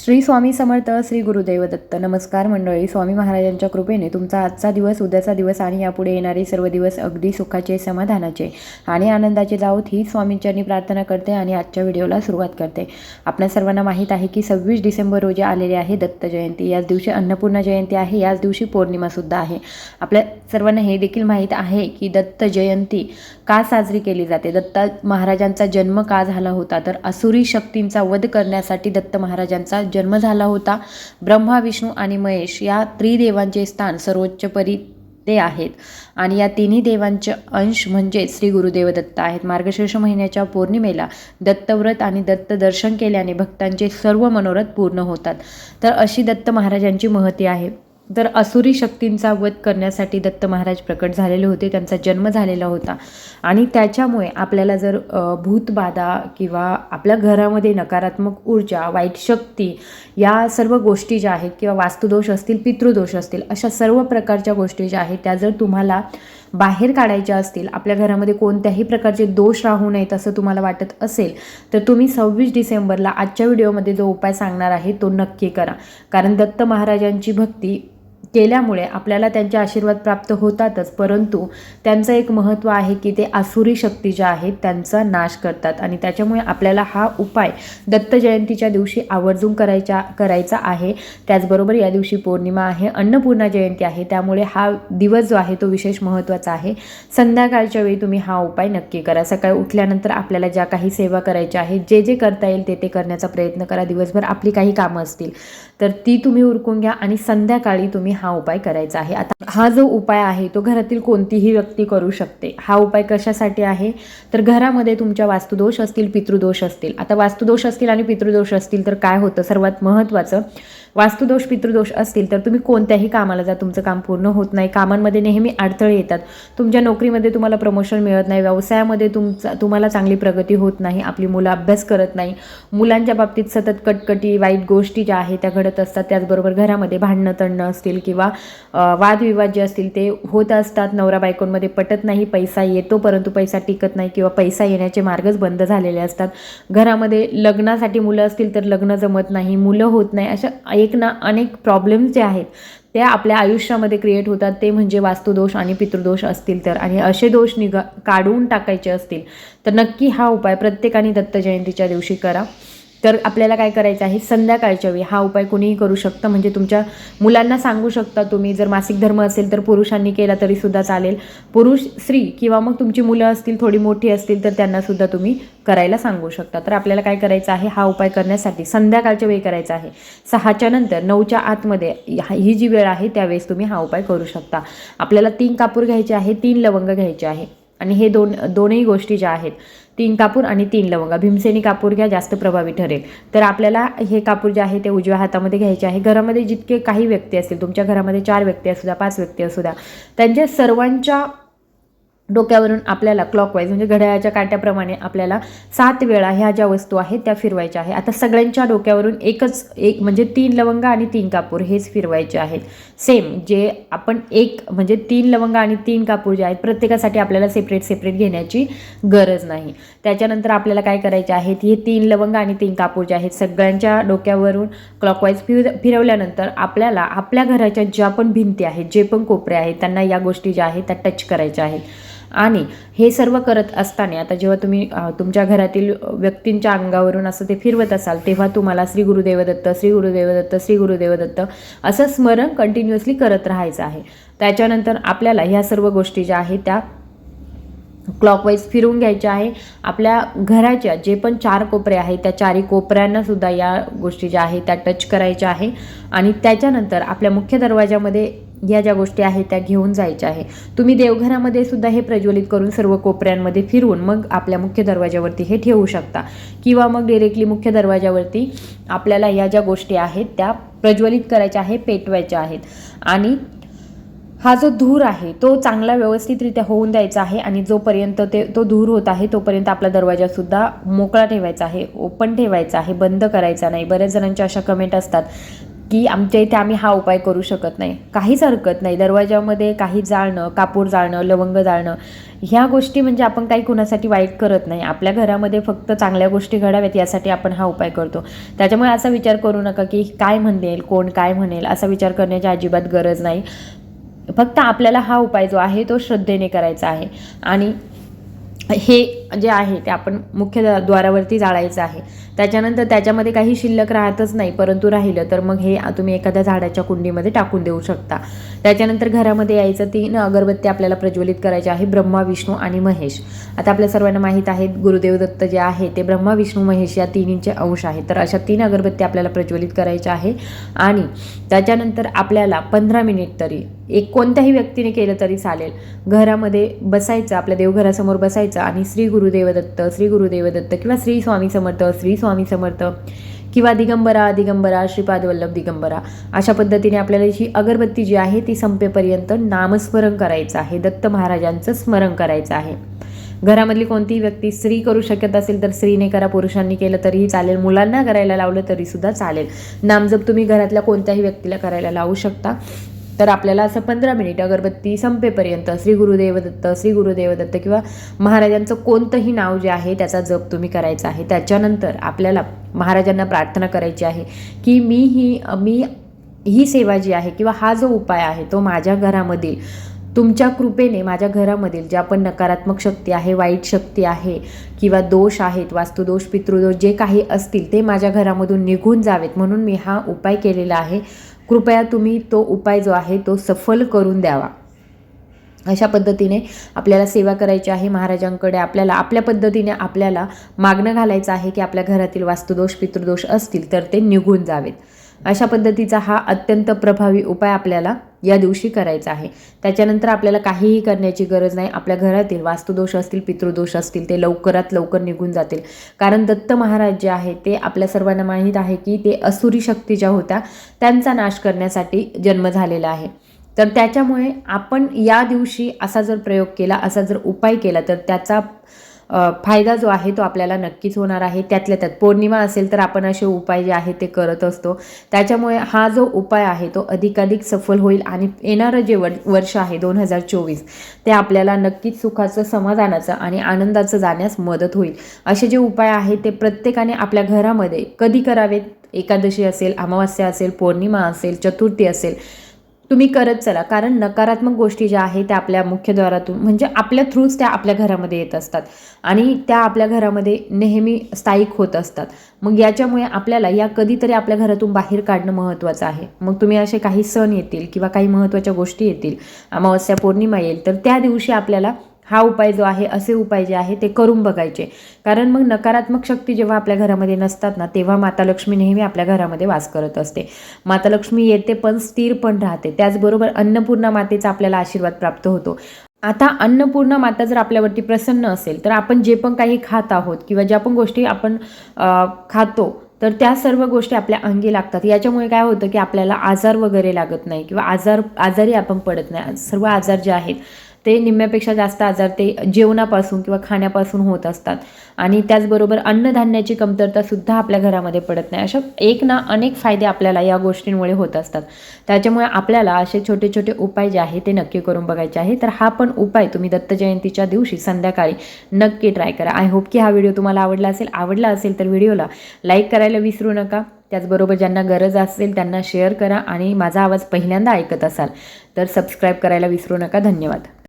श्री स्वामी समर्थ श्री गुरुदेव दत्त. नमस्कार मंडळी स्वामी महाराजांच्या कृपेने तुमचा आजचा दिवस उद्याचा दिवस आणि यापुढे येणारे सर्व दिवस अगदी सुखाचे समाधानाचे आणि आनंदाचे जाऊत ही स्वामींच्यांनी प्रार्थना करते आणि आजच्या व्हिडिओला सुरुवात करते. आपल्या सर्वांना माहीत आहे की सव्वीस डिसेंबर रोजी आलेली आहे दत्त जयंती. याच दिवशी अन्नपूर्णा जयंती आहे याच दिवशी पौर्णिमासुद्धा आहे. आपल्या सर्वांना हे देखील माहीत आहे की दत्त जयंती का साजरी केली जाते? दत्ता महाराजांचा जन्म का झाला होता? तर असुरी शक्तींचा वध करण्यासाठी दत्त महाराजांचा जन्म झाला होता. ब्रह्मा विष्णू आणि महेश या त्रिदेवांचे स्थान सर्वोच्चपरी ते आहेत. आणि या तिन्ही देवांचे अंश म्हणजे श्री गुरुदेव दत्त आहेत. मार्गशीर्ष महिन्याच्या पौर्णिमेला दत्तव्रत आणि दत्त दर्शन केल्याने भक्तांचे सर्व मनोरथ पूर्ण होतात. तर अशी दत्त महाराजांची महती आहे. तर असुरी शक्तींचा वध करण्यासाठी दत्त महाराज प्रकट झालेले होते त्यांचा जन्म झालेला होता. आणि त्याच्यामुळे आपल्याला जर भूतबाधा किंवा आपल्या घरामध्ये नकारात्मक ऊर्जा वाईट शक्ती या सर्व गोष्टी ज्या आहेत किंवा वास्तुदोष असतील पितृदोष असतील अशा सर्व प्रकारच्या गोष्टी ज्या आहेत त्या जर तुम्हाला बाहेर काढायच्या असतील आपल्या घरामध्ये कोणत्याही प्रकारचे दोष राहू नयेत असं तुम्हाला वाटत असेल तर तुम्ही सव्वीस डिसेंबरला आजच्या व्हिडिओमध्ये जो उपाय सांगणार आहे तो नक्की करा. कारण दत्त महाराजांची भक्ती केल्यामुळे आपल्याला त्यांचे आशीर्वाद प्राप्त होतातच परंतु त्यांचं एक महत्त्व आहे की ते आसुरी शक्ती ज्या आहेत त्यांचा नाश करतात आणि त्याच्यामुळे आपल्याला हा उपाय दत्त जयंतीच्या दिवशी आवर्जून करायच्या करायचा आहे. त्याचबरोबर या दिवशी पौर्णिमा आहे अन्नपूर्णा जयंती आहे त्यामुळे हा दिवस जो आहे तो विशेष महत्त्वाचा आहे. संध्याकाळच्या वेळी तुम्ही हा उपाय नक्की करा. सकाळी उठल्यानंतर आपल्याला ज्या काही सेवा करायच्या आहेत जे जे करता येईल ते ते करण्याचा प्रयत्न करा. दिवसभर आपली काही कामं असतील तर ती तुम्ही उरकून घ्या आणि संध्याकाळी तुम्ही हा उपाय करायचा आहे. आता हा जो उपाय आहे तो घरातील कोणतीही व्यक्ती करू शकते. हा उपाय कशासाठी आहे? तर घरामध्ये तुमच्या वास्तुदोष असतील पितृदोष असतील. आता वास्तुदोष असतील आणि पितृदोष असतील तर काय होतं? सर्वात महत्त्वाचं वास्तुदोष पितृदोष असतील तर तुम्ही कोणत्याही कामाला जा. तुमचं काम पूर्ण होत नाही. कामांमध्ये नेहमी अडथळे येतात. तुमच्या नोकरीमध्ये तुम्हाला प्रमोशन मिळत नाही. व्यवसायामध्ये तुमचा तुम्हाला चांगली प्रगती होत नाही. आपली मुलं अभ्यास करत नाही. मुलांच्या बाबतीत सतत कटकटी वाईट गोष्टी ज्या आहेत त्या घडत असतात. त्याचबरोबर घरामध्ये भांडणं तणणं असतील किंवा वादविवाद जे असतील ते होत असतात. नवरा बायकोंमध्ये पटत नाही पैसा येतो परंतु पैसा टिकत नाही किंवा पैसा येण्याचे मार्गच बंद झालेले असतात. घरामध्ये लग्नासाठी मुलं असतील तर लग्न जमत नाही मुलं होत नाही अशा एक ना अनेक प्रॉब्लेम्स जे आहेत त्या आपल्या आयुष्यामध्ये क्रिएट होतात. ते म्हणजे वास्तुदोष आणि पितृदोष असतील तर. आणि असे दोष निघा काढून टाकायचे असतील तर नक्की हा उपाय प्रत्येकाने दत्त जयंतीच्या दिवशी करा. तर आपल्याला काय करायचं आहे? संध्याकाळच्या वेळी. हा उपाय कुणीही करू शकतं. म्हणजे तुमच्या मुलांना सांगू शकता तुम्ही. जर मासिक धर्म असेल तर पुरुषांनी केला तरी सुद्धा चालेल. पुरुष स्त्री किंवा मग तुमची मुलं असतील थोडी मोठी असतील तर त्यांना सुद्धा तुम्ही करायला सांगू शकता. तर आपल्याला काय करायचं आहे? हा उपाय करण्यासाठी संध्याकाळच्या वेळी करायचा आहे. सहाच्या नंतर नऊच्या आतमध्ये ही जी वेळ आहे त्यावेळेस तुम्ही हा उपाय करू शकता. आपल्याला तीन कापूर घ्यायचे आहे तीन लवंग घ्यायचे आहे. आणि हे दोन दोनही गोष्टी ज्या आहेत तीन कापूर आणि तीन लवंगा. भीमसेनी कापूर घ्या जास्त प्रभावी ठरेल. तर आपल्याला हे कापूर जे आहे ते उजव्या हातामध्ये घ्यायचे आहे. घरामध्ये जितके काही व्यक्ती असतील तुमच्या घरामध्ये चार व्यक्ती असू द्या पाच व्यक्ती असू द्या त्यांच्या सर्वांच्या डोक्यावरून आपल्याला क्लॉकवाईज म्हणजे घड्याळाच्या काट्याप्रमाणे आपल्याला सात वेळा ह्या ज्या वस्तू आहेत त्या फिरवायच्या आहेत. आता सगळ्यांच्या डोक्यावरून एकच एक म्हणजे तीन लवंग आणि तीन कापूर हेच फिरवायचे आहेत. सेम जे आपण एक म्हणजे तीन लवंग आणि तीन कापूर जे आहेत प्रत्येकासाठी आपल्याला सेपरेट सेपरेट घेण्याची गरज नाही. त्याच्यानंतर आपल्याला काय करायचे आहेत हे तीन लवंग आणि तीन कापूर जे आहेत सगळ्यांच्या डोक्यावरून क्लॉकवाईज फिर फिरवल्यानंतर आपल्याला आपल्या घराच्या ज्या पण भिंती आहेत जे पण कोपरे आहेत त्यांना या गोष्टी ज्या आहेत त्या टच करायच्या आहेत. आणि हे सर्व करत असताना आता जेव्हा तुम्ही तुमच्या घरातील व्यक्तींच्या अंगावरून असं ते फिरवत असाल तेव्हा तुम्हाला श्री गुरुदेवदत्त श्री गुरुदेवदत्त श्री गुरुदेवदत्त असं स्मरण कंटिन्युअसली करत राहायचं आहे. त्याच्यानंतर आपल्याला ह्या सर्व गोष्टी ज्या आहेत त्या क्लॉकवाईज फिरवून घ्यायच्या आहे. आपल्या घराच्या जे पण चार कोपरे आहेत त्या चारही कोपऱ्यांना सुद्धा या गोष्टी ज्या आहेत त्या टच करायच्या आहे. आणि त्याच्यानंतर आपल्या मुख्य दरवाजामध्ये या ज्या गोष्टी आहेत त्या घेऊन जायच्या आहे. तुम्ही देवघरामध्ये सुद्धा हे प्रज्वलित करून सर्व कोपऱ्यांमध्ये फिरवून मग आपल्या मुख्य दरवाजावरती हे ठेवू शकता. किंवा मग डिरेक्टली मुख्य दरवाजावरती आपल्याला या ज्या गोष्टी आहेत त्या प्रज्वलित करायच्या आहे पेटवायच्या आहेत. आणि हा जो धूर आहे तो चांगला व्यवस्थितरित्या होऊन द्यायचा आहे आणि जोपर्यंत ते तो धूर होत आहे तोपर्यंत आपला दरवाजासुद्धा मोकळा ठेवायचा आहे ओपन ठेवायचा आहे बंद करायचा नाही. बऱ्याच जणांच्या अशा कमेंट असतात की आमच्या इथे आम्ही हा उपाय करू शकत नाही. काहीच हरकत नाही. दरवाजामध्ये काही जाळणं कापूर जाळणं लवंग जाळणं ह्या गोष्टी म्हणजे आपण काही कुणासाठी वाईट करत नाही. आपल्या घरामध्ये फक्त चांगल्या गोष्टी घडाव्यात यासाठी आपण हा उपाय करतो. त्याच्यामुळे असा विचार करू नका की काय म्हणेल कोण काय म्हणेल असा विचार करण्याची अजिबात गरज नाही. फक्त आपल्याला हा उपाय जो आहे तो श्रद्धेने करायचा आहे. आणि हे जे आहे ते आपण मुख्य द्वारावरती जाळायचं आहे. त्याच्यानंतर त्याच्यामध्ये काही शिल्लक राहतच नाही परंतु राहिलं तर मग हे तुम्ही एखाद्या झाडाच्या कुंडीमध्ये टाकून देऊ शकता. त्याच्यानंतर घरामध्ये यायचं तीन अगरबत्ती आपल्याला प्रज्वलित करायचे आहे ब्रह्मा विष्णू आणि महेश. आता आपल्या सर्वांना माहीत आहे गुरुदेव दत्त जे आहे ते ब्रह्मा विष्णू महेश या तिन्हींचे अंश आहेत. तर अशा तीन अगरबत्ती आपल्याला प्रज्वलित करायच्या आहे आणि त्याच्यानंतर आपल्याला पंधरा मिनिट तरी एक कोणत्याही व्यक्तीने केलं तरी चालेल. घरामध्ये बसायचं आपल्या देवघरासमोर बसायचं आणि श्री गुरुदेवदत्त श्री गुरुदेवदत्त किंवा श्री स्वामी समर्थ श्री स्वामी समर्थ किंवा दिगंबरा दिगंबरा श्रीपाद वल्लभ दिगंबरा. अशा पद्धतीने आपल्याला जी अगरबत्ती जी आहे ती संपेपर्यंत नामस्मरण करायचं आहे. दत्त महाराजांचं स्मरण करायचं आहे. घरामधली कोणतीही व्यक्ती स्त्री करू शकत असेल तर स्त्रीने करा पुरुषांनी केलं तरीही चालेल. मुलांना करायला लावलं तरीसुद्धा चालेल. नामजप तुम्ही घरातल्या कोणत्याही व्यक्तीला करायला लावू शकता. तर आपल्याला असं पंधरा मिनिट अगरबत्ती संपेपर्यंत श्री गुरुदेव दत्त श्री गुरुदेव दत्त किंवा महाराजांचं कोणतंही नाव जे आहे त्याचा जप तुम्ही करायचा आहे. त्याच्यानंतर आपल्याला महाराजांना प्रार्थना करायची आहे की मी ही मी ही सेवा जी आहे किंवा हा जो उपाय आहे तो माझ्या घरामधील तुमच्या कृपेने माझ्या घरामधील ज्या पण नकारात्मक शक्ती आहे वाईट शक्ती आहे किंवा दोष आहेत वास्तुदोष पितृदोष जे काही असतील ते माझ्या घरामधून निघून जावेत. म्हणून मी हा उपाय केलेला आहे. कृपया तुम्ही तो उपाय जो आहे तो सफल करून द्यावा. अशा पद्धतीने आपल्याला सेवा करायची आहे महाराजांकडे. आपल्याला आपल्या पद्धतीने आपल्याला मागणं घालायचं आहे की आपल्या घरातील वास्तुदोष पितृदोष असतील तर ते निघून जावेत. अशा पद्धतीचा हा अत्यंत प्रभावी उपाय आपल्याला या दिवशी करायचा आहे. त्याच्यानंतर आपल्याला काहीही करण्याची गरज नाही. आपल्या घरातील वास्तुदोष असतील पितृदोष असतील ते लवकरात लवकर निघून जातील. कारण दत्त महाराज जे आहे ते आपल्या सर्वांना माहीत आहे की ते असुरी शक्ती ज्या होत्या त्यांचा नाश करण्यासाठी जन्म झालेला आहे. तर त्याच्यामुळे आपण या दिवशी असा जर प्रयोग केला असा जर उपाय केला तर त्याचा फायदा जो आहे तो आपल्याला नक्कीच होणार आहे. त्यातल्या त्यात पौर्णिमा असेल तर आपण असे उपाय जे आहेत ते करत असतो. त्याच्यामुळे हा जो उपाय आहे तो अधिकाधिक सफल होईल आणि येणारं जे वर वर्ष आहे दोन हजार चोवीस ते आपल्याला नक्कीच सुखाचं समाधानाचं आणि आनंदाचं जाण्यास मदत होईल. असे जे उपाय आहेत ते प्रत्येकाने आपल्या घरामध्ये कधी करावेत? एकादशी असेल अमावस्या असेल पौर्णिमा असेल चतुर्थी असेल तुम्ही करत चला. कारण नकारात्मक गोष्टी ज्या आहेत त्या आपल्या मुख्यद्वारातून म्हणजे आपल्या थ्रूच त्या आपल्या घरामध्ये येत असतात. आणि त्या आपल्या घरामध्ये नेहमी स्थायिक होत असतात. मग याच्यामुळे आपल्याला या कधीतरी आपल्या घरातून बाहेर काढणं महत्त्वाचं आहे. मग तुम्ही असे काही सण येतील किंवा काही महत्त्वाच्या गोष्टी येतील अमावस्या पौर्णिमा येईल तर त्या दिवशी आपल्याला हा उपाय जो आहे असे उपाय जे आहे ते करून बघायचे. कारण मग नकारात्मक शक्ती जेव्हा आपल्या घरामध्ये नसतात ना तेव्हा माता लक्ष्मी नेहमी आपल्या घरामध्ये वास करत असते. माता लक्ष्मी येते पण स्थिर पण राहते. त्याचबरोबर अन्नपूर्णा मातेचा आपल्याला आशीर्वाद प्राप्त होतो. आता अन्नपूर्णा माता जर आपल्यावरती प्रसन्न असेल तर आपण जे पण काही खात आहोत किंवा ज्या पण गोष्टी आपण खातो तर त्या सर्व गोष्टी आपल्या अंगी लागतात. याच्यामुळे काय होतं की आपल्याला आजार वगैरे लागत नाही किंवा आजार आजारी आपण पडत नाही. सर्व आजार जे आहेत ते निम्म्यापेक्षा जास्त आजार ते जेवणापासून किंवा खाण्यापासून होत असतात. आणि त्याचबरोबर अन्नधान्याची कमतरता सुद्धा आपल्या घरामध्ये पडत नाही. अशा एक ना अनेक फायदे आपल्याला या गोष्टींमुळे होत असतात. त्याच्यामुळे आपल्याला असे छोटे छोटे उपाय जे आहे ते नक्की करून बघायचे आहे. तर हा पण उपाय तुम्ही दत्त जयंतीच्या दिवशी संध्याकाळी नक्की ट्राय करा. आय होप की हा व्हिडिओ तुम्हाला आवडला असेल. आवडला असेल तर व्हिडिओला लाईक करायला विसरू नका. त्याचबरोबर ज्यांना गरज असेल त्यांना शेअर करा आणि माझा आवाज पहिल्यांदा ऐकत असाल तर सबस्क्राईब करायला विसरू नका. धन्यवाद.